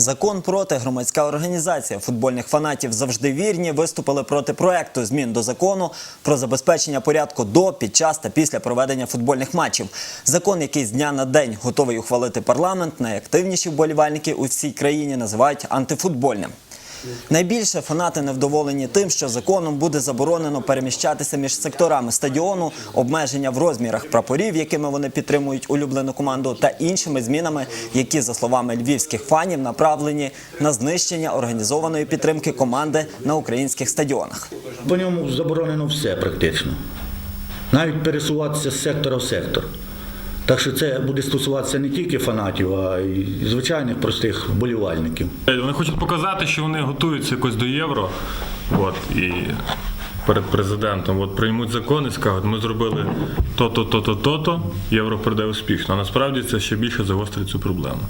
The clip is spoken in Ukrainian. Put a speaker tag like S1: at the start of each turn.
S1: Закон проти громадська організація футбольних фанатів завжди вірні виступили проти проекту змін до закону про забезпечення порядку до, під час та після проведення футбольних матчів. Закон, який з дня на день готовий ухвалити парламент, найактивніші вболівальники у всій країні називають антифутбольним. Найбільше фанати невдоволені тим, що законом буде заборонено переміщатися між секторами стадіону, обмеження в розмірах прапорів, якими вони підтримують улюблену команду, та іншими змінами, які, за словами львівських фанів, направлені на знищення організованої підтримки команди на українських стадіонах.
S2: По ньому заборонено все практично. Навіть пересуватися з сектора в сектор. Так що це буде стосуватися не тільки фанатів, а й звичайних простих вболівальників.
S3: Вони хочуть показати, що вони готуються якось до євро. От, і перед президентом от, приймуть закон і скажуть, ми зробили то-то, то-то, то-то, євро пройде успішно. А насправді це ще більше загострить цю проблему.